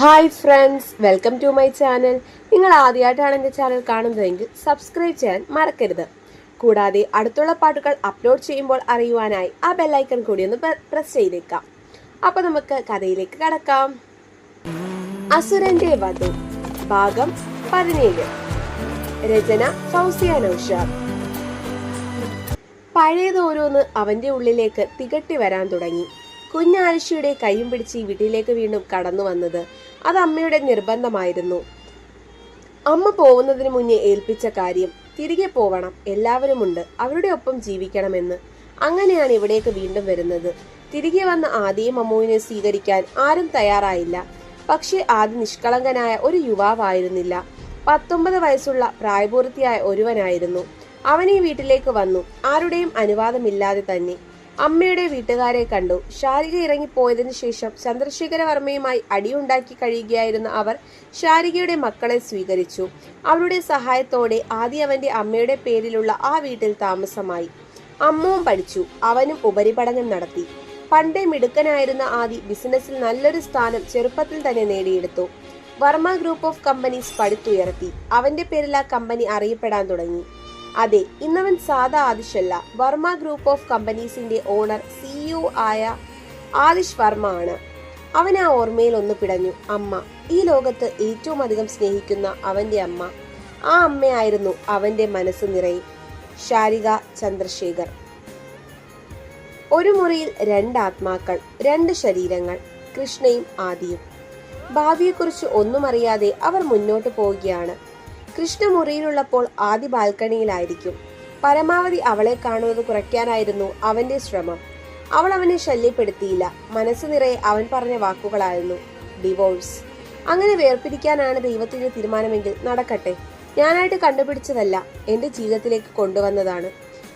Hi friends welcome to my channel നിങ്ങൾ ആദ്യമായിട്ടാണ് എന്റെ ചാനൽ കാണുന്നതെങ്കിൽ സബ്സ്ക്രൈബ് ചെയ്യാൻ മറക്കരുത്. കൂടാതെ അടുത്തുള്ള പാട്ടുകൾ അപ്ലോഡ് ചെയ്യുമ്പോൾ അറിയുവാനായി ആ ബെല്ലൈക്കൺ കൂടി ഒന്ന് പ്രസ് ചെയ്തേക്കാം. അപ്പോൾ നമുക്ക് കഥയിലേക്ക് കടക്കാം. അസുരന്റെ വധു ഭാഗം പതിനേഴ്. രചന ഫൗസിയ പഴയതോരോന്ന് അവന്റെ ഉള്ളിലേക്ക് തികട്ടി വരാൻ തുടങ്ങി. കുഞ്ഞാലിഷിയുടെ കൈയും പിടിച്ച് വീട്ടിലേക്ക് വീണ്ടും കടന്നു വന്നത് അത് അമ്മയുടെ നിർബന്ധമായിരുന്നു. അമ്മ പോകുന്നതിന് മുന്നേ ഏൽപ്പിച്ച കാര്യം തിരികെ പോവണം എല്ലാവരുമുണ്ട് അവരുടെ ഒപ്പം ജീവിക്കണമെന്ന്. അങ്ങനെയാണ് ഇവിടേക്ക് വീണ്ടും വരുന്നത്. തിരികെ വന്ന ആദിയും അമ്മുവിനെ സ്വീകരിക്കാൻ ആരും തയ്യാറായില്ല. പക്ഷേ ആദി നിഷ്കളങ്കനായ ഒരു യുവാവായിരുന്നില്ല. പത്തൊമ്പത് വയസ്സുള്ള പ്രായപൂർത്തിയായ ഒരുവനായിരുന്നു. അവൻ ഈ വീട്ടിലേക്ക് വന്നു. ആരുടെയും അനുവാദമില്ലാതെ തന്നെ. അമ്മയുടെ വീട്ടുകാരെ കണ്ടു. ശാരിക ഇറങ്ങിപ്പോയതിനു ശേഷം ചന്ദ്രശേഖരവർമ്മയുമായി അടിയുണ്ടാക്കി കഴിയുകയായിരുന്ന അവർ ശാരികയുടെ മക്കളെ സ്വീകരിച്ചു. അവരുടെ സഹായത്തോടെ ആദ്യം അവന്റെ അമ്മയുടെ പേരിലുള്ള ആ വീട്ടിൽ താമസമായി. അമ്മവും പഠിച്ചു. അവനും ഉപരിപഠനം നടത്തി. പണ്ടേ മിടുക്കനായിരുന്ന ആദി ബിസിനസ്സിൽ നല്ലൊരു സ്ഥാനം ചെറുപ്പത്തിൽ തന്നെ നേടിയെടുത്തു. വർമ്മ ഗ്രൂപ്പ് ഓഫ് കമ്പനീസ് പടുത്തുയർത്തി അവന്റെ പേരിൽ ആ കമ്പനി അറിയപ്പെടാൻ തുടങ്ങി. അതെ ഇന്നവൻ സാധാ ആദിഷല്ല വർമ്മ ഗ്രൂപ്പ് ഓഫ് കമ്പനീസിന്റെ ഓണർ സിഇഒ ആയ ആദിഷ് വർമ്മ ആണ്. അവൻ ആ ഓർമ്മയിൽ ഒന്ന് പിടഞ്ഞു. അമ്മ ഈ ലോകത്ത് ഏറ്റവും അധികം സ്നേഹിക്കുന്ന അവന്റെ അമ്മ. ആ അമ്മയായിരുന്നു അവന്റെ മനസ്സ് നിറയെ. ശാരിക ചന്ദ്രശേഖർ. ഒരു മുറിയിൽ രണ്ട് ആത്മാക്കൾ രണ്ട് ശരീരങ്ങൾ കൃഷ്ണയും ആദിയും. ഭാവിയെക്കുറിച്ച് ഒന്നും അറിയാതെ അവർ മുന്നോട്ട് പോവുകയാണ്. കൃഷ്ണ മുറിയിലുള്ളപ്പോൾ ആദ്യ ബാൽക്കണിയിലായിരിക്കും. പരമാവധി അവളെ കാണുന്നത് കുറയ്ക്കാനായിരുന്നു അവന്റെ ശ്രമം. അവൾ അവനെ ശല്യപ്പെടുത്തിയില്ല. മനസ്സ് നിറയെ അവൻ പറഞ്ഞ വാക്കുകളായിരുന്നു. ഡിവോഴ്സ് അങ്ങനെ വേർപിരിക്കാനാണ് ദൈവത്തിന്റെ തീരുമാനമെങ്കിൽ നടക്കട്ടെ. ഞാനായിട്ട് കണ്ടുപിടിച്ചതല്ല എന്റെ ജീവിതത്തിലേക്ക് കൊണ്ടുവന്നതാണ്.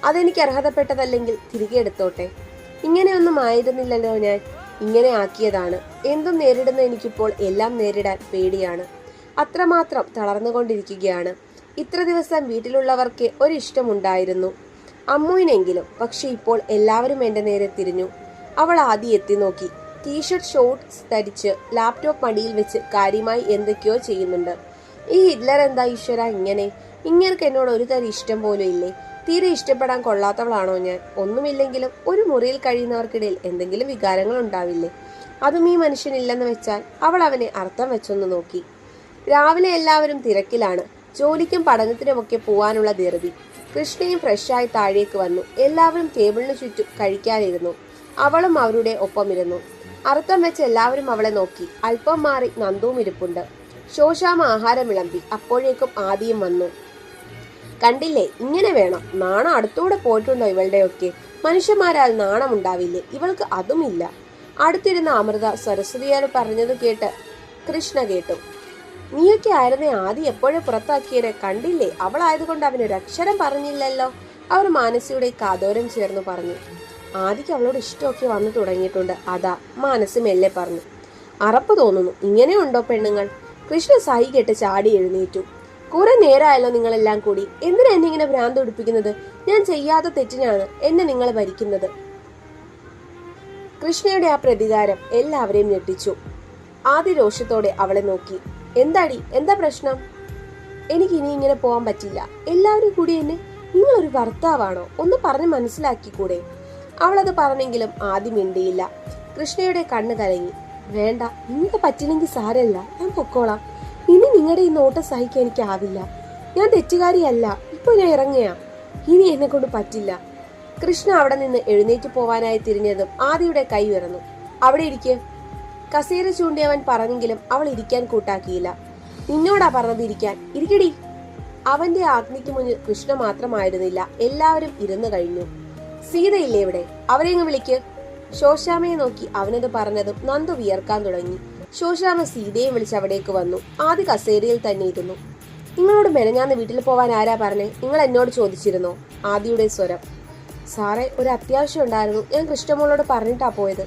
അതെനിക്ക് അർഹതപ്പെട്ടതല്ലെങ്കിൽ തിരികെ എടുത്തോട്ടെ. ഇങ്ങനെയൊന്നും ആയിരുന്നില്ലല്ലോ ഞാൻ. ഇങ്ങനെ ആക്കിയതാണ്. എന്തും നേരിടുന്ന എനിക്കിപ്പോൾ എല്ലാം നേരിടാൻ പേടിയാണ്. അത്രമാത്രം തളർന്നുകൊണ്ടിരിക്കുകയാണ്. ഇത്ര ദിവസം വീട്ടിലുള്ളവർക്ക് ഒരിഷ്ടമുണ്ടായിരുന്നു. അമ്മുവിനെങ്കിലും പക്ഷെ ഇപ്പോൾ എല്ലാവരും എന്റെ നേരെ തിരിഞ്ഞു. അവൾ ആദ്യം എത്തി നോക്കി. ടീഷർട്ട് ഷോർട്ട്സ് ധരിച്ച് ലാപ്ടോപ്പ് മടിയിൽ വെച്ച് കാര്യമായി എന്തൊക്കെയോ ചെയ്യുന്നുണ്ട്. ഈ ഹിറ്റ്ലർ എന്താ ഈശ്വര ഇങ്ങനെ? ഇങ്ങനെ എന്നോട് ഒരു തരം ഇഷ്ടം പോലും ഇല്ലേ? തീരെ ഇഷ്ടപ്പെടാൻ കൊള്ളാത്തവളാണോ ഞാൻ? ഒന്നുമില്ലെങ്കിലും ഒരു മുറിയിൽ കഴിയുന്നവർക്കിടയിൽ എന്തെങ്കിലും വികാരങ്ങൾ ഉണ്ടാവില്ലേ? അതും ഈ മനുഷ്യനില്ലെന്ന് വെച്ചാൽ അവൾ അവനെ അർത്ഥം വെച്ചൊന്ന് നോക്കി. രാവിലെ എല്ലാവരും തിരക്കിലാണ്. ജോലിക്കും പഠനത്തിനുമൊക്കെ പോവാനുള്ള ധൃതി. കൃഷ്ണയും ഫ്രഷായി താഴേക്ക് വന്നു. എല്ലാവരും ടേബിളിന് ചുറ്റും കഴിക്കാനിരുന്നു. അവളും അവരുടെ ഒപ്പമിരുന്നു. അർത്ഥം വെച്ച് എല്ലാവരും അവളെ നോക്കി. അല്പം മാറി നന്ദുവും ഇരിപ്പുണ്ട്. ശോശാമ ആഹാരം വിളമ്പി. അപ്പോഴേക്കും ആദ്യം വന്നു. കണ്ടില്ലേ? ഇങ്ങനെ വേണം. നാണം അടുത്തൂടെ പോയിട്ടുണ്ടോ ഇവളുടെയൊക്കെ? മനുഷ്യന്മാരാൽ നാണം നാണമുണ്ടാവില്ലേ? ഇവൾക്ക് അതുമില്ല. അടുത്തിരുന്ന അമൃത സരസ്വതിയാൽ പറഞ്ഞത് കേട്ട് കൃഷ്ണ കേട്ടു. നീയൊക്കെ ആയിരുന്നെ ആദ്യം എപ്പോഴേ പുറത്താക്കിയത് കണ്ടില്ലേ? അവളായതുകൊണ്ട് അവനൊരു അക്ഷരം പറഞ്ഞില്ലല്ലോ. അവർ മാനസിയുടെ കാതോരം ചേർന്ന് പറഞ്ഞു. ആദിക്ക് അവളോട് ഇഷ്ടമൊക്കെ വന്നു തുടങ്ങിയിട്ടുണ്ട്. അതാ മാനസ് മെല്ലെ പറഞ്ഞു. അറപ്പ് തോന്നുന്നു. ഇങ്ങനെയുണ്ടോ പെണ്ണുങ്ങൾ? കൃഷ്ണ സായി കേട്ട് ചാടി എഴുന്നേറ്റു. കുറെ നേരമായല്ലോ നിങ്ങളെല്ലാം കൂടി. എന്തിനാ എന്നെ ഇങ്ങനെ ഭ്രാന്ത് ഉടിപ്പിക്കുന്നത് ഞാൻ ചെയ്യാത്ത തെറ്റിനാണ് എന്നെ നിങ്ങൾ ഭരിക്കുന്നത്. കൃഷ്ണയുടെ ആ പ്രതികാരം എല്ലാവരെയും ഞെട്ടിച്ചു. ആദ്യ രോഷത്തോടെ അവളെ നോക്കി. എന്താടി? എന്താ പ്രശ്നം? എനിക്ക് ഇനി ഇങ്ങനെ പോകാൻ പറ്റില്ല. എല്ലാവരും കൂടി എന്നെ നിങ്ങളൊരു ഭർത്താവാണോ? ഒന്ന് പറഞ്ഞ് മനസ്സിലാക്കിക്കൂടെ? അവളത് പറഞ്ഞെങ്കിലും ആദ്യം മിണ്ടിയില്ല. കൃഷ്ണയുടെ കണ്ണ് കലങ്ങി. വേണ്ട നിങ്ങൾക്ക് പറ്റില്ലെങ്കിൽ സാരല്ല. ഞാൻ പൊക്കോളാം. ഇനി നിങ്ങളുടെ ഈ നോട്ടം സഹിക്കാൻ എനിക്കാവില്ല. ഞാൻ തെറ്റുകാരിയല്ല. ഇപ്പൊ ഞാൻ ഇറങ്ങിയാ. ഇനി എന്നെ കൊണ്ട് പറ്റില്ല. കൃഷ്ണ അവിടെ നിന്ന് എഴുന്നേറ്റ് പോവാനായി തിരിഞ്ഞതും ആദിയുടെ കൈ ഉയർന്നു. അവിടെ ഇരിക്കെ. കസേര ചൂണ്ടിയവൻ പറഞ്ഞെങ്കിലും അവൾ ഇരിക്കാൻ കൂട്ടാക്കിയില്ല. നിന്നോടാ പറഞ്ഞത് ഇരിക്കാൻ. ഇരിക്കടി. അവന്റെ ആജ്ഞയ്ക്ക് മുന്നിൽ കൃഷ്ണ മാത്രമായിരുന്നില്ല. എല്ലാവരും ഇരുന്നു കഴിഞ്ഞു. സീതയില്ലേ ഇവിടെ? അവരെങ്ങ് വിളിക്ക്. ശോശാമയെ നോക്കി അവനത് പറഞ്ഞതും നന്ദു വിയർക്കാൻ തുടങ്ങി. ശോശാമ സീതയെ വിളിച്ച് അവിടേക്ക് വന്നു. ആദ്യ കസേരയിൽ തന്നെ ഇരുന്നു. നിങ്ങളോട് മെനഞ്ഞാന്ന് വീട്ടിൽ പോവാൻ ആരാ പറഞ്ഞേ? നിങ്ങൾ എന്നോട് ചോദിച്ചിരുന്നോ? ആദിയുടെ സ്വരം. സാറേ ഒരു അത്യാവശ്യം ഉണ്ടായിരുന്നു. ഞാൻ കൃഷ്ണമോളോട് പറഞ്ഞിട്ടാ പോയത്.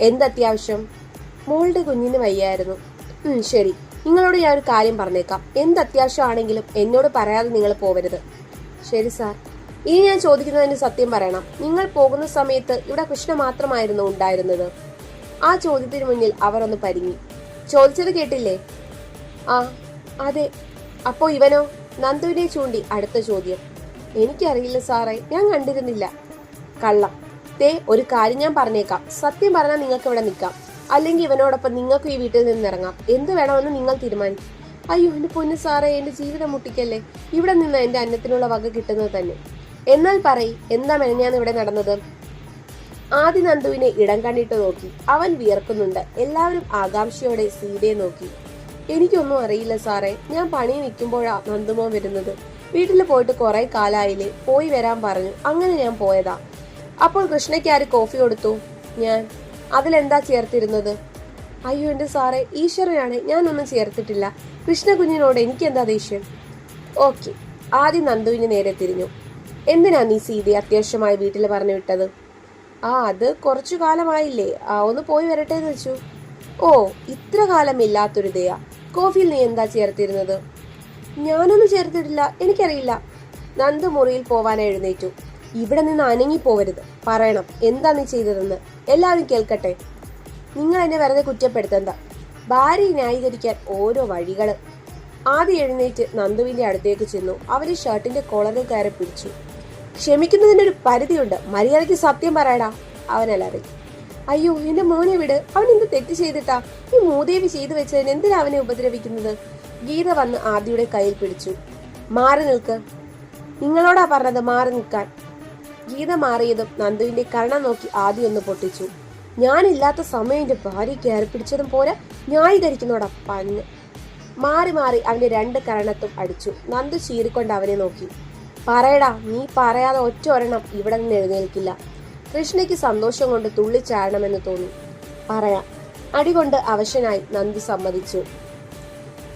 എന്ത് അത്യാവശ്യം? മോളുടെ കുഞ്ഞിന് വയ്യായിരുന്നു. ശരി. നിങ്ങളോട് ഞാൻ ഒരു കാര്യം പറഞ്ഞേക്കാം. എന്ത് അത്യാവശ്യമാണെങ്കിലും എന്നോട് പറയാതെ നിങ്ങൾ പോവരുത്. ശരി സാർ. ഇനി ഞാൻ ചോദിക്കുന്നതിന് സത്യം പറയണം. നിങ്ങൾ പോകുന്ന സമയത്ത് ഇവിടെ കൃഷ്ണ മാത്രമായിരുന്നു ഉണ്ടായിരുന്നത്. ആ ചോദ്യത്തിന് മുന്നിൽ അവർ ഒന്ന് പരിങ്ങി. ചോദിച്ചത് കേട്ടില്ലേ? ആ അതെ. അപ്പോ ഇവനോ? നന്ദുവിനെ ചൂണ്ടി അടുത്ത ചോദ്യം. എനിക്കറിയില്ല സാറേ. ഞാൻ കണ്ടിരുന്നില്ല. കള്ളം. തേ ഒരു കാര്യം ഞാൻ പറഞ്ഞേക്കാം. സത്യം പറഞ്ഞാൽ നിങ്ങൾക്ക് ഇവിടെ നിൽക്കാം. അല്ലെങ്കിൽ ഇവനോടൊപ്പം നിങ്ങൾക്ക് ഈ വീട്ടിൽ നിന്ന് ഇറങ്ങാം. എന്ത് വേണമെന്ന് നിങ്ങൾ തീരുമാനിക്കും. അയ്യോ എന്റെ പൊന്നു സാറേ എന്റെ ജീവിതം മുട്ടിക്കല്ലേ? ഇവിടെ നിന്ന് എന്റെ അന്നത്തിനുള്ള വക കിട്ടുന്നത് തന്നെ. എന്നാൽ പറയ് എന്താ മെനഞ്ഞാന്ന് ഇവിടെ നടന്നത്? ആദി നന്ദുവിനെ ഇടം കണ്ടിട്ട് നോക്കി. അവൻ വിയർക്കുന്നുണ്ട്. എല്ലാവരും ആകാംക്ഷയോടെ സീതയെ നോക്കി. എനിക്കൊന്നും അറിയില്ല സാറേ. ഞാൻ പണി നിൽക്കുമ്പോഴാ നന്ദുമോ വരുന്നത്. വീട്ടിൽ പോയിട്ട് കുറെ കാലായില്ലേ? പോയി വരാൻ പറഞ്ഞു. അങ്ങനെ ഞാൻ പോയതാ. അപ്പോൾ കൃഷ്ണയ്ക്ക് ആര് കോഫി കൊടുത്തു? ഞാൻ. അതിലെന്താ ചേർത്തിരുന്നത്? അയ്യോ എന്റെ സാറേ ഈശ്വരനാണ്. ഞാനൊന്നും ചേർത്തിട്ടില്ല. കൃഷ്ണകുഞ്ഞിനോട് എനിക്ക് എന്താ ദേഷ്യം? ഓക്കെ ആദ്യം നന്ദുവിന് നേരെ തിരിഞ്ഞു. എന്തിനാ നീ സീതയെ അത്യാവശ്യമായി വീട്ടിൽ പറഞ്ഞു വിട്ടത്? ആ അത് കുറച്ചു കാലമായില്ലേ. ആ ഒന്ന് പോയി വരട്ടെ എന്ന് വെച്ചു. ഓ ഇത്ര കാലം ഇല്ലാത്തൊരു ദയ. കോഫിയിൽ നീ എന്താ ചേർത്തിരുന്നത്? ഞാനൊന്നും ചേർത്തിട്ടില്ല. എനിക്കറിയില്ല. നന്ദു മുറിയിൽ പോവാൻ എഴുന്നേറ്റു. ഇവിടെ നിന്ന് അനങ്ങി പോവരുത് പറയണം എന്താ നീ ചെയ്തതെന്ന്. എല്ലാവരും കേൾക്കട്ടെ. നിങ്ങൾ എന്നെ വെറുതെ കുറ്റപ്പെടുത്തണ്ട. ഭാര്യയെ ന്യായീകരിക്കാൻ ഓരോ വഴികൾ ആദ്യം എഴുന്നേറ്റ് നന്ദുവിന്റെ അടുത്തേക്ക് ചെന്നു. അവരെ ഷർട്ടിന്റെ കോളറിൽ കയറി പിടിച്ചു. ക്ഷമിക്കുന്നതിനൊരു പരിധിയുണ്ട്. മര്യാദയ്ക്ക് സത്യം പറയടാ. അവനല്ലറി അയ്യോ എന്റെ മോനെ വിട്. അവൻ എന്ത് തെറ്റ് ചെയ്തിട്ടാ? ഈ മൂദേവി ചെയ്തു വെച്ചതിന് എന്തിനാ അവനെ ഉപദ്രവിക്കുന്നത്? ഗീത വന്ന് ആദിയുടെ കയ്യിൽ പിടിച്ചു. മാറി നിൽക്ക്. നിങ്ങളോടാ പറഞ്ഞത് മാറി നിൽക്കാൻ. ഗീത മാറിയതും നന്ദുവിന്റെ കരണം നോക്കി ആദ്യം ഒന്ന് പൊട്ടിച്ചു. ഞാനില്ലാത്ത സമയം എന്റെ ഭാര്യ കയറി പിടിച്ചതും പോലെ ന്യായീകരിക്കുന്നോടാ പഞ്ഞ് മാറി മാറി അവന്റെ രണ്ട് കരണത്തും അടിച്ചു. നന്ദു ചീറിക്കൊണ്ട് അവനെ നോക്കി. പറയടാ നീ പറയാതെ ഒറ്റ ഒരെണ്ണം ഇവിടെ നിന്ന് എഴുന്നേൽക്കില്ല. കൃഷ്ണയ്ക്ക് സന്തോഷം കൊണ്ട് തുള്ളിച്ചാടണമെന്ന് തോന്നി. പറയാം. അടികൊണ്ട് അവശനായി നന്ദു സമ്മതിച്ചു.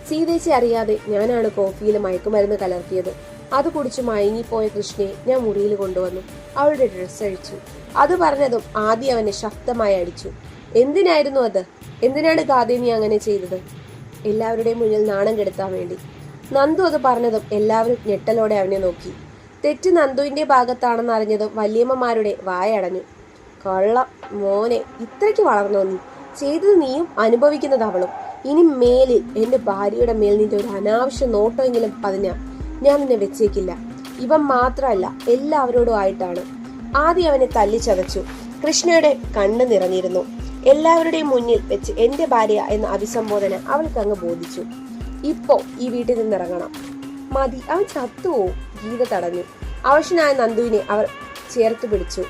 സീതേച്ചി അറിയാതെ ഞാനാണ് കോഫിയിൽ മയക്കുമരുന്ന് കലർത്തിയത്. അത് കുടിച്ച് മയങ്ങിപ്പോയ കൃഷ്ണയെ ഞാൻ മുറിയിൽ കൊണ്ടുവന്നു. അവളുടെ ഡ്രസ്സ് അഴിച്ചു. അത് പറഞ്ഞതും ആദ്യം അവനെ ശക്തമായി അടിച്ചു. എന്തിനായിരുന്നു അത്? എന്തിനാണ് ഗാദേനി നീ അങ്ങനെ ചെയ്തത്? എല്ലാവരുടെയും മുന്നിൽ നാണം കെടുത്താൻ വേണ്ടി. നന്ദു അത് പറഞ്ഞതും എല്ലാവരും ഞെട്ടലോടെ അവനെ നോക്കി. തെറ്റ് നന്ദുവിന്റെ ഭാഗത്താണെന്ന് അറിഞ്ഞതും വല്യമ്മമാരുടെ വായടഞ്ഞു കൊള്ളം മോനെ ഇത്രയ്ക്ക് വളർന്നോ നീ? ചെയ്തത് നീയും അനുഭവിക്കുന്നത് അവളും. ഇനി മേലിൽ എന്റെ ഭാര്യയുടെ മേൽ നിന്റെ ഒരു അനാവശ്യ നോട്ടമെങ്കിലും പതിഞ്ഞ. ഞാൻ നിന്നെ വെച്ചേക്കില്ല. ഇവൻ മാത്രമല്ല എല്ലാവരോടും ആയിട്ടാണ്. ആദ്യം അവനെ തല്ലിച്ചതച്ചു. കൃഷ്ണയുടെ കണ്ണ് നിറഞ്ഞിരുന്നു. എല്ലാവരുടെയും മുന്നിൽ വെച്ച് എന്റെ ഭാര്യ എന്ന അഭിസംബോധന അവൾക്ക് അങ്ങ് ബോധിച്ചു. ഇപ്പോ ഈ വീട്ടിൽ നിന്നിറങ്ങണം മതി അവൻ ചത്തുവോ? ഗീത തടഞ്ഞു. അവശനായ നന്ദുവിനെ അവർ ചേർത്ത് പിടിച്ചു.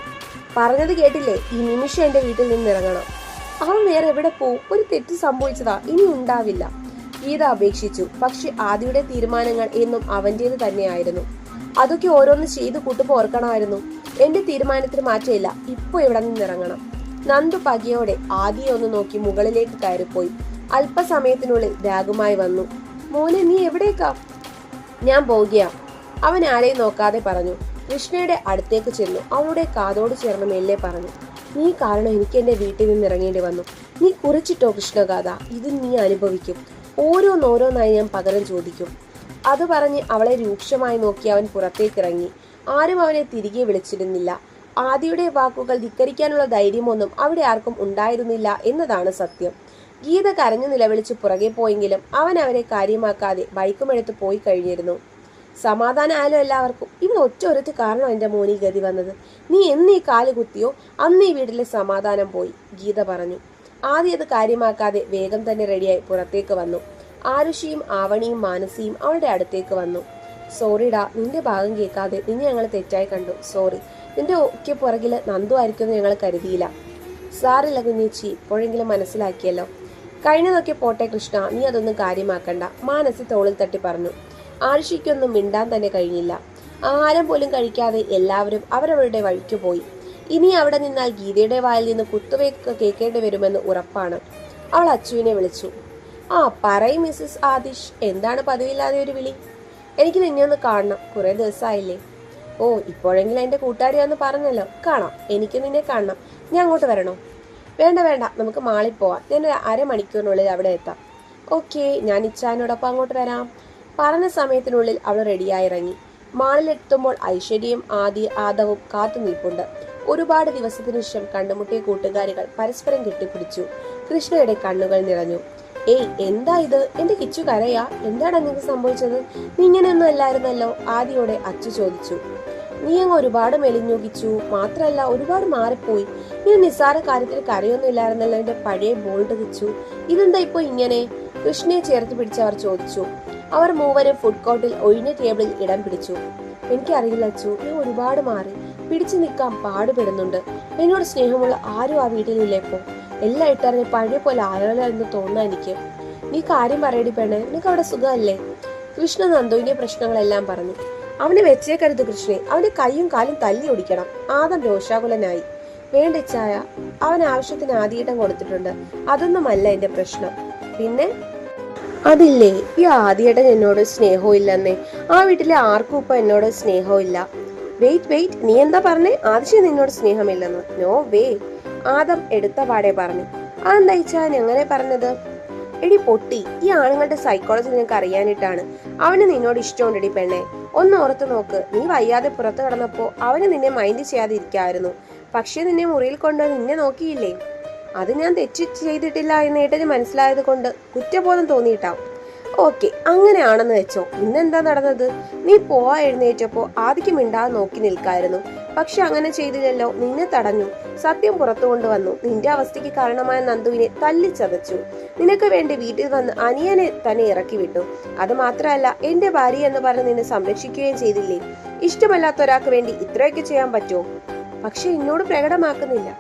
പറഞ്ഞത് കേട്ടില്ലേ? ഈ നിമിഷം എന്റെ വീട്ടിൽ നിന്നിറങ്ങണം അവൻ വേറെ എവിടെ പോവും? ഒരു തെറ്റ് സംഭവിച്ചതാ. ഇനി ഉണ്ടാവില്ല. ഗീത അപേക്ഷിച്ചു. പക്ഷെ ആദിയുടെ തീരുമാനങ്ങൾ എന്നും അവന്റേത് തന്നെയായിരുന്നു. അതൊക്കെ ഓരോന്ന് ചെയ്ത് കൂട്ടുമ്പോൾ ഓർക്കണമായിരുന്നു. എന്റെ തീരുമാനത്തിന് മാറ്റമില്ല. ഇപ്പൊ ഇവിടെ നിന്നിറങ്ങണം. നന്ദു പകിയോടെ ആദിയെ ഒന്ന് നോക്കി മുകളിലേക്ക് കയറിപ്പോയി. അല്പസമയത്തിനുള്ളിൽ ബാഗുമായി വന്നു. മോനെ നീ എവിടേക്കാ? ഞാൻ പോകുകയാ അവൻ ആരെയും നോക്കാതെ പറഞ്ഞു. കൃഷ്ണയുടെ അടുത്തേക്ക് ചെന്നു. അവളുടെ കാതോട് ചേർന്ന് മെല്ലെ പറഞ്ഞു. നീ കാരണം എനിക്ക് എന്റെ വീട്ടിൽ നിന്ന് ഇറങ്ങേണ്ടി വന്നു. നീ കുറിച്ചിട്ടോ കൃഷ്ണഗാഥ ഇത് നീ അനുഭവിക്കും. ഓരോന്നോരോന്നായി ഞാൻ പകരം ചോദിക്കും. അത് പറഞ്ഞ് അവളെ രൂക്ഷമായി നോക്കി അവൻ പുറത്തേക്കിറങ്ങി. ആരും അവനെ തിരികെ വിളിച്ചിരുന്നില്ല. ആദിയുടെ വാക്കുകൾ ധിക്കരിക്കാനുള്ള ധൈര്യമൊന്നും അവിടെ ആർക്കും ഉണ്ടായിരുന്നില്ല എന്നതാണ് സത്യം. ഗീത കരഞ്ഞു നിലവിളിച്ച് പുറകെ പോയെങ്കിലും അവൻ അവരെ കാര്യമാക്കാതെ ബൈക്കുമെടുത്ത് പോയി കഴിഞ്ഞിരുന്നു. സമാധാനമായാലും എല്ലാവർക്കും. ഇവൻ ഒറ്റ ഒരൊറ്റ കാരണം എന്റെ മോനി ഗതി വന്നത്? നീ എന്നീ കാൽ കുത്തിയോ? അന്ന് ഈ വീട്ടിലെ സമാധാനം പോയി ഗീത പറഞ്ഞു. ആദ്യം അത് കാര്യമാക്കാതെ വേഗം തന്നെ റെഡിയായി പുറത്തേക്ക് വന്നു. ആരുഷിയും ആവണിയും മാനസിയും അവളുടെ അടുത്തേക്ക് വന്നു. സോറിടാ നിന്റെ ഭാഗം കേൾക്കാതെ നിന്നെ ഞങ്ങൾ തെറ്റായി കണ്ടു. സോറി. നിന്റെ ഒക്കെ പുറകിൽ നന്ദു ആയിരിക്കുമെന്ന് ഞങ്ങൾ കരുതിയില്ല. സാറില്ല കുഞ്ഞേച്ചി ഇപ്പോഴെങ്കിലും മനസ്സിലാക്കിയല്ലോ. കഴിഞ്ഞതൊക്കെ പോട്ടെ കൃഷ്ണ നീ അതൊന്നും കാര്യമാക്കണ്ട മാനസി തോളിൽ തട്ടി പറഞ്ഞു. ആരുഷിക്കൊന്നും മിണ്ടാൻ തന്നെ കഴിഞ്ഞില്ല. ആഹാരം പോലും കഴിക്കാതെ എല്ലാവരും അവരവരുടെ വഴിക്ക് പോയി. ഇനി അവിടെ നിന്നാൽ ഗീതയുടെ വായിൽ നിന്ന് കുത്തുവയ്ക്ക് കേൾക്കേണ്ടി വരുമെന്ന് ഉറപ്പാണ്. അവൾ അച്ചുവിനെ വിളിച്ചു. ആ പറയും മിസ്സസ് ആദിഷ്. എന്താണ് പതിവില്ലാതെ ഒരു വിളി? എനിക്ക് നിന്നെ ഒന്ന് കാണണം. കുറെ ദിവസമായില്ലേ ഓ ഇപ്പോഴെങ്കിലും എന്റെ കൂട്ടുകാരിയാന്ന് പറഞ്ഞല്ലോ. കാണാം. എനിക്ക് നിന്നെ കാണണം. ഞാൻ അങ്ങോട്ട് വരണോ? വേണ്ട വേണ്ട. നമുക്ക് മാളിൽ പോവാം. ഞാൻ ഒരു അരമണിക്കൂറിനുള്ളിൽ അവിടെ എത്താം. ഓക്കെ ഞാൻ ഇച്ചാനോടൊപ്പം അങ്ങോട്ട് വരാം. പറഞ്ഞ സമയത്തിനുള്ളിൽ അവൾ റെഡിയായി ഇറങ്ങി. മാളിലെത്തുമ്പോൾ ഐശ്വര്യയും ആദി ആദവും കാത്തു നിൽപ്പുണ്ട്. ഒരുപാട് ദിവസത്തിനു ശേഷം കണ്ടുമുട്ടിയ കൂട്ടുകാരികൾ പരസ്പരം കെട്ടിപ്പിടിച്ചു. കൃഷ്ണയുടെ കണ്ണുകൾ നിറഞ്ഞു. ഏയ് എന്താ ഇത്? എന്റെ കിച്ചു കരയാ. എന്താണ് നിങ്ങൾക്ക് സംഭവിച്ചത്? നീ ഇങ്ങനെയൊന്നും അല്ലായിരുന്നല്ലോ? ആദ്യോടെ അച്ചു ചോദിച്ചു. നീ അങ്ങ് ഒരുപാട് മെലിഞ്ഞു കിച്ചു. മാത്രല്ല ഒരുപാട് മാറിപ്പോയി. നീ നിസ്സാര കാര്യത്തിൽ കരയൊന്നും ഇല്ലായിരുന്നല്ലോ എന്റെ പഴയ ബോൾഡ് കിച്ചു. ഇതെന്താ ഇപ്പൊ ഇങ്ങനെ? കൃഷ്ണയെ ചേർത്ത് പിടിച്ച് അവർ ചോദിച്ചു. അവർ മൂവരും ഫുഡ് കോർട്ടിൽ ഒഴിഞ്ഞ ടേബിളിൽ ഇടം പിടിച്ചു. എനിക്കറിയില്ല അച്ചു ഞാൻ ഒരുപാട് മാറി. പിടിച്ചു നിൽക്കാൻ പാടുപെടുന്നുണ്ട്. എന്നോട് സ്നേഹമുള്ള ആരും ആ വീട്ടിലില്ല ഇപ്പോ? എല്ലാം ഇട്ടറിഞ്ഞ് പഴയ പോലെ ആരോല എന്ന് തോന്നാ എനിക്ക്. നീ കാര്യം പറയടി പെണ്ണെ. നിനക്ക് അവിടെ സുഖമല്ലേ? കൃഷ്ണ നന്ദുവിന്റെ പ്രശ്നങ്ങളെല്ലാം പറഞ്ഞു. അവനെ വെച്ചേക്കരുത് കൃഷ്ണെ. അവന്റെ കൈയും കാലും തല്ലി ഒടിക്കണം ആദം രോഷാകുലനായി. വേണ്ട ചായ. അവൻ ആവശ്യത്തിന് ആദ്യയിട്ടം കൊടുത്തിട്ടുണ്ട്. അതൊന്നുമല്ല എന്റെ പ്രശ്നം. പിന്നെ? അതില്ലേ? ഈ ആദ്യേട്ടൻ എന്നോട് സ്നേഹവും ഇല്ലെന്നേ ആ വീട്ടിലെ ആർക്കും ഇപ്പൊ എന്നോട് സ്നേഹവും ഇല്ല വെയിറ്റ് വെയിറ്റ്. നീ എന്താ പറഞ്ഞേ? ആദ്യം നിന്നോട് സ്നേഹമില്ലെന്ന്. No way. ആദം എടുത്ത പാടെ പറഞ്ഞു. ആ ഇച്ചാൻ എങ്ങനെ പറഞ്ഞത്? എടി പൊട്ടി ഈ ആണുങ്ങളുടെ സൈക്കോളജി നിനക്ക് അറിയാനിട്ടാണ്. അവന് നിന്നോട് ഇഷ്ടമുണ്ടടി പെണ്ണെ. ഒന്ന് ഓർത്ത് നോക്ക്. നീ വയ്യാതെ പുറത്തു കടന്നപ്പോ അവന് നിന്നെ മൈൻഡ് ചെയ്യാതെ ഇരിക്കായിരുന്നു. പക്ഷെ നിന്നെ മുറിയിൽ കൊണ്ട് നിന്നെ നോക്കിയില്ലേ? അത് ഞാൻ തെറ്റ് ചെയ്തിട്ടില്ല എന്ന് ഏട്ടന് മനസ്സിലായത് കൊണ്ട് കുറ്റബോധം തോന്നിയിട്ടാവും. ഓക്കെ അങ്ങനെയാണെന്ന് വെച്ചോ. ഇന്നെന്താ നടന്നത്? നീ പോവാ എഴുന്നേറ്റപ്പോ ആദ്യം മിണ്ടാതെ നോക്കി നിൽക്കായിരുന്നു. പക്ഷെ അങ്ങനെ ചെയ്തില്ലല്ലോ. നിന്നെ തടഞ്ഞു. സത്യം പുറത്തു കൊണ്ടുവന്നു. നിന്റെ അവസ്ഥയ്ക്ക് കാരണമായ നന്ദുവിനെ തല്ലിച്ചതച്ചു. നിനക്ക് വേണ്ടി വീട്ടിൽ വന്ന് അനിയനെ തന്നെ ഇറക്കി വിട്ടു. അത് മാത്രമല്ല എന്റെ ഭാര്യ എന്ന് പറഞ്ഞ് നിന്നെ സംരക്ഷിക്കുകയും ചെയ്തില്ലേ? ഇഷ്ടമല്ലാത്ത ഒരാൾക്ക് വേണ്ടി ഇത്രയൊക്കെ ചെയ്യാൻ പറ്റുമോ? പക്ഷെ എന്നോട് പ്രകടമാക്കുന്നില്ല.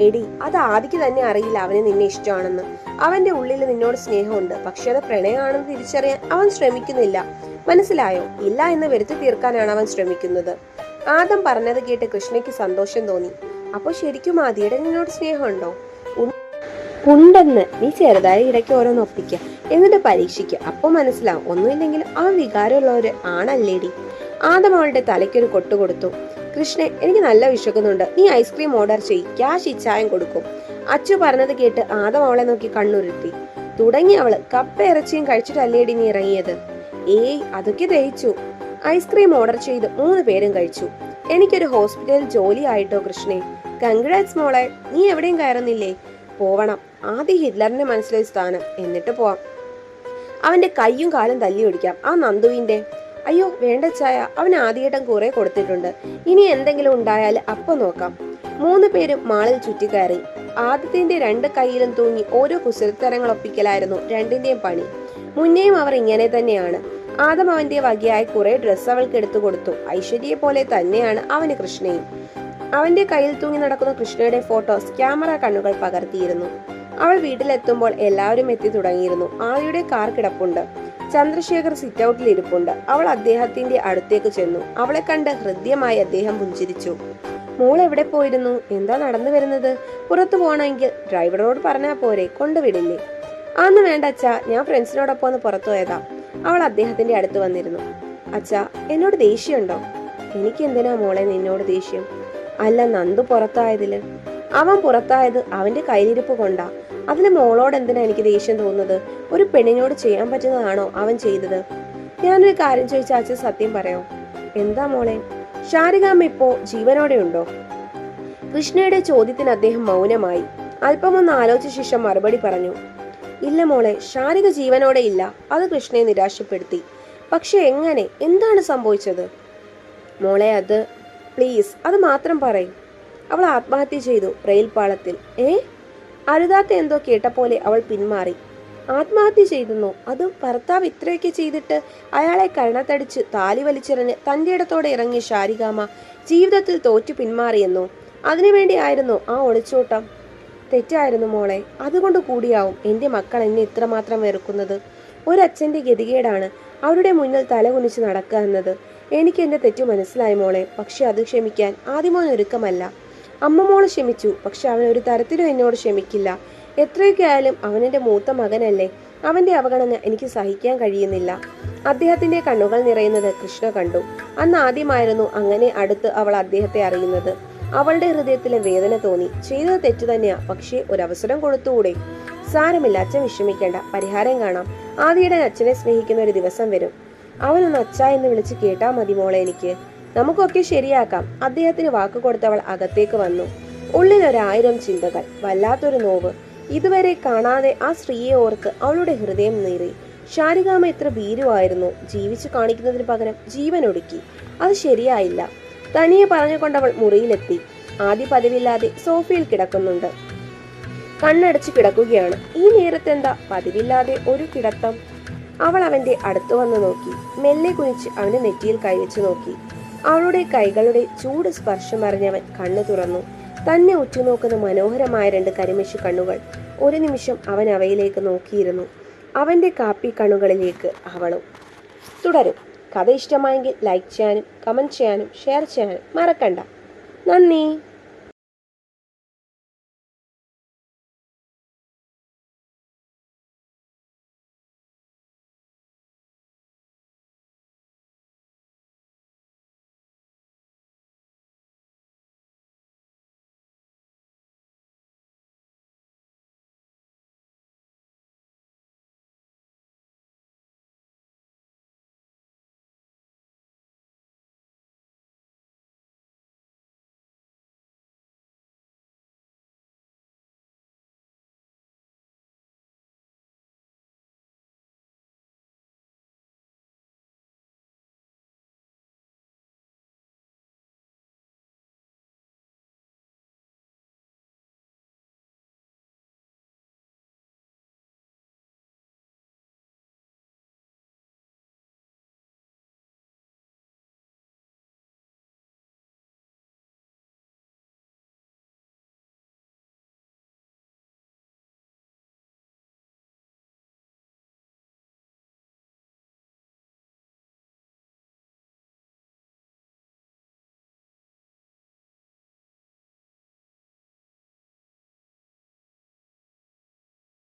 എടി അത് ആദിക്ക് തന്നെ അറിയില്ല അവന് നിന്നെ ഇഷ്ടമാണെന്ന്. അവന്റെ ഉള്ളിൽ നിന്നോട് സ്നേഹമുണ്ട്. പക്ഷെ അത് പ്രണയമാണെന്ന് തിരിച്ചറിയാൻ അവൻ ശ്രമിക്കുന്നില്ല. മനസ്സിലായോ? ഇല്ല എന്ന് വരുത്തി തീർക്കാനാണ് അവൻ ശ്രമിക്കുന്നത്. ആദം പറഞ്ഞത് കേട്ട് കൃഷ്ണയ്ക്ക് സന്തോഷം തോന്നി. അപ്പൊ ശരിക്കും ആദിയുടെ നിന്നോട് സ്നേഹമുണ്ടോ? ഉണ്ടെന്ന് നീ ചെറുതായി ഇടയ്ക്ക് ഓരോന്ന് ഒപ്പിക്കുക എന്നിട്ട് പരീക്ഷിക്കുക അപ്പൊ മനസ്സിലാവും ഒന്നുമില്ലെങ്കിൽ ആ വികാരമുള്ളവര് ആണല്ലേടി. ആദം അവളുടെ തലയ്ക്കൊരു കൊട്ടു കൊടുത്തു. കൃഷ്ണൻ എനിക്ക് നല്ല വിശക്കുന്നുണ്ട്. നീ ഐസ്ക്രീം ഓർഡർ ചെയ് ക്യാഷ് ഇച്ചായം കൊടുക്കും. അച്ചു പറഞ്ഞത് കേട്ട് ആദം അവളെ നോക്കി കണ്ണുരുത്തി തുടങ്ങി അവൾ. കപ്പ ഇറച്ചിയും കഴിച്ചിട്ടല്ലേടി നീ ഇറങ്ങിയത്? ഏയ് അതൊക്കെ ദഹിച്ചു. ഐസ്ക്രീം ഓർഡർ ചെയ്ത് മൂന്ന് പേരും കഴിച്ചു. എനിക്കൊരു ഹോസ്പിറ്റലിൽ ജോലി ആയിട്ടോ കൃഷ്ണേ. കൺഗ്രാറ്റ്സ് മോളെ നീ എവിടെയും കയറുന്നില്ലേ? പോവണം. ആദ്യം ഹിറ്റ്ലറിന്റെ മനസ്സിലൊരു സ്ഥാനം. എന്നിട്ട് പോവാം. അവന്റെ കയ്യും കാലും തല്ലി ഒടിക്കാം ആ നന്ദുവിന്റെ. അയ്യോ വേണ്ട ചായ. അവൻ ആദ്യഘട്ടം കുറെ കൊടുത്തിട്ടുണ്ട്. ഇനി എന്തെങ്കിലും ഉണ്ടായാൽ അപ്പൊ നോക്കാം. മൂന്ന് പേരും മാളിൽ ചുറ്റിക്കയറി. ആദ്യത്തിന്റെ രണ്ട് കൈയിലും തൂങ്ങി ഓരോ കുസൃത്തരങ്ങൾ ഒപ്പിക്കലായിരുന്നു രണ്ടിന്റെയും പണി. മുന്നേയും അവർ ഇങ്ങനെ തന്നെയാണ്. ആദം അവന്റെ വകയായി കുറെ ഡ്രസ്സ് അവൾക്ക് എടുത്തു കൊടുത്തു. ഐശ്വര്യയെ പോലെ തന്നെയാണ് അവന് കൃഷ്ണയും. അവന്റെ കയ്യിൽ തൂങ്ങി നടക്കുന്ന കൃഷ്ണയുടെ ഫോട്ടോസ് ക്യാമറ കണ്ണുകൾ പകർത്തിയിരുന്നു. അവൾ വീട്ടിലെത്തുമ്പോൾ എല്ലാവരും എത്തി തുടങ്ങിയിരുന്നു. ആദിയുടെ കാർ കിടപ്പുണ്ട്. ചന്ദ്രശേഖർ സിറ്റ് ഔട്ടിൽ ഇരിപ്പുണ്ട്. അവൾ അദ്ദേഹത്തിന്റെ അടുത്തേക്ക് ചെന്നു. അവളെ കണ്ട് ഹൃദ്യമായി അദ്ദേഹം പുഞ്ചിരിച്ചു. മോൾ എവിടെ പോയിരുന്നു? എന്താ നടന്നു വരുന്നത്? പുറത്തു പോകണമെങ്കിൽ ഡ്രൈവറോട് പറഞ്ഞാ പോരെ. കൊണ്ടുവിടില്ലേ? അന്ന് വേണ്ട അച്ഛാ. ഞാൻ ഫ്രണ്ട്സിനോടൊപ്പം ഒന്ന് പുറത്തു പോയതാ. അവൾ അദ്ദേഹത്തിന്റെ അടുത്ത് വന്നിരുന്നു. അച്ഛാ എന്നോട് ദേഷ്യമുണ്ടോ? എനിക്ക് എന്തിനാ മോളെ നിന്നോട് ദേഷ്യം? അല്ല നന്ദു പുറത്തായതിൽ. അവൻ പുറത്തായത് അവന്റെ കയ്യിലിരിപ്പ് കൊണ്ടാ. അതിന് മോളോട് എന്തിനാ എനിക്ക് ദേഷ്യം തോന്നുന്നത്? ഒരു പെണ്ണിനോട് ചെയ്യാൻ പറ്റുന്നതാണോ അവൻ ചെയ്തത്? ഞാനൊരു കാര്യം ചോദിച്ചാൽ അച്ഛൻ സത്യം പറയോ? എന്താ മോളെ? ഷാരികാമ്മ ഇപ്പോ ജീവനോടെ ഉണ്ടോ? കൃഷ്ണയുടെ ചോദ്യത്തിന് അദ്ദേഹം മൗനമായി. അല്പമൊന്ന് ആലോചിച്ച ശേഷം മറുപടി പറഞ്ഞു. ഇല്ല മോളെ ശാരിക ജീവനോടെ ഇല്ല. അത് കൃഷ്ണയെ നിരാശപ്പെടുത്തി. പക്ഷെ എങ്ങനെ? എന്താണ് സംഭവിച്ചത്? മോളെ അത് പ്ലീസ് അത് മാത്രം പറയും. അവൾ ആത്മഹത്യ ചെയ്തു റെയിൽ പാളത്തിൽ ഏ? അരുതാത്ത എന്തോ കേട്ട പോലെ അവൾ പിന്മാറി. ആത്മഹത്യ ചെയ്തെന്നോ? അതും ഭർത്താവ് ഇത്രയൊക്കെ ചെയ്തിട്ട് അയാളെ കരണത്തടിച്ച് താലി വലിച്ചെറിഞ്ഞ് തന്റെ ഇടത്തോടെ ഇറങ്ങിയ ശാരികാമ ജീവിതത്തിൽ തോറ്റു പിന്മാറിയെന്നോ? അതിനു ആയിരുന്നോ ആ ഒളിച്ചോട്ടം. തെറ്റായിരുന്നു മോളെ. അതുകൊണ്ട് കൂടിയാവും. എന്റെ മക്കൾ എന്നെ ഇത്രമാത്രം വെറുക്കുന്നത്. ഒരച്ഛന്റെ ഗതികേടാണ് അവരുടെ മുന്നിൽ തലകുനിച്ച് നടക്കുക എന്നത്. എനിക്ക് എന്റെ തെറ്റു മനസ്സിലായി മോളെ. പക്ഷെ അത് ക്ഷമിക്കാൻ ആദ്യമോൻ ഒരുക്കമല്ല അമ്മ മോൾ ക്ഷമിച്ചു. പക്ഷെ അവൻ ഒരു തരത്തിലും എന്നോട് ക്ഷമിക്കില്ല. എത്രയൊക്കെ ആയാലും അവനെന്റെ മൂത്ത മകനല്ലേ. അവന്റെ അവഗണന എനിക്ക് സഹിക്കാൻ കഴിയുന്നില്ല. അദ്ദേഹത്തിന്റെ കണ്ണുകൾ നിറയുന്നത് കൃഷ്ണ കണ്ടു. അന്ന് ആദ്യമായിരുന്നു അങ്ങനെ അടുത്ത് അവൾ അദ്ദേഹത്തെ അറിയുന്നത്. അവളുടെ ഹൃദയത്തിലെ വേദന തോന്നി. ചെയ്തത് തെറ്റു തന്നെയാ. പക്ഷേ ഒരവസരം കൊടുത്തുകൂടെ? സാരമില്ല. അച്ഛൻ വിഷമിക്കേണ്ട. പരിഹാരം കാണാം. ആദിയുടെ അച്ഛനെ സ്നേഹിക്കുന്ന ഒരു ദിവസം വരും. അവനൊന്ന് അച്ഛ എന്ന് വിളിച്ച് കേട്ടാ മതി മോളെ എനിക്ക്. നമുക്കൊക്കെ ശരിയാക്കാം. അദ്ദേഹത്തിന് വാക്ക് കൊടുത്തവൾ അകത്തേക്ക് വന്നു. ഉള്ളിൽ ഒരായിരം ചിന്തകൾ. വല്ലാത്തൊരു നോവ്. ഇതുവരെ കാണാതെ ആ സ്ത്രീയെ ഓർത്ത് അവളുടെ ഹൃദയം നീറി. ശാരികാമ എത്ര ഭീരുവായിരുന്നു. ജീവിച്ചു കാണിക്കുന്നതിന് പകരം ജീവൻ ഒടുക്കി അത് ശരിയായില്ല. തനിയെ പറഞ്ഞുകൊണ്ടവൾ മുറിയിലെത്തി. ആദ്യ പതിവില്ലാതെ സോഫയിൽ കിടക്കുന്നുണ്ട്. കണ്ണടച്ചു കിടക്കുകയാണ്. ഈ നേരത്തെന്താ പതിവില്ലാതെ ഒരു കിടത്തം? അവൾ അവന്റെ അടുത്തു വന്ന് നോക്കി. മെല്ലെ കുനിച്ച് അവന്റെ നെറ്റിയിൽ കൈവച്ചു നോക്കി. അവളുടെ കൈകളുടെ ചൂട് സ്പർശം അറിഞ്ഞവൻ കണ്ണു തുറന്നു. തന്നെ ഉറ്റുനോക്കുന്ന മനോഹരമായ രണ്ട് കരിമിഷി കണ്ണുകൾ ഒരു നിമിഷം അവൻ അവയിലേക്ക് നോക്കിയിരുന്നു. അവന്റെ കാപ്പി കണ്ണുകളിലേക്ക് അവളും. തുടരും. കഥ ഇഷ്ടമായെങ്കിൽ ലൈക്ക് ചെയ്യാനും കമന്റ് ചെയ്യാനും ഷെയർ ചെയ്യാനും മറക്കണ്ട. നന്ദി.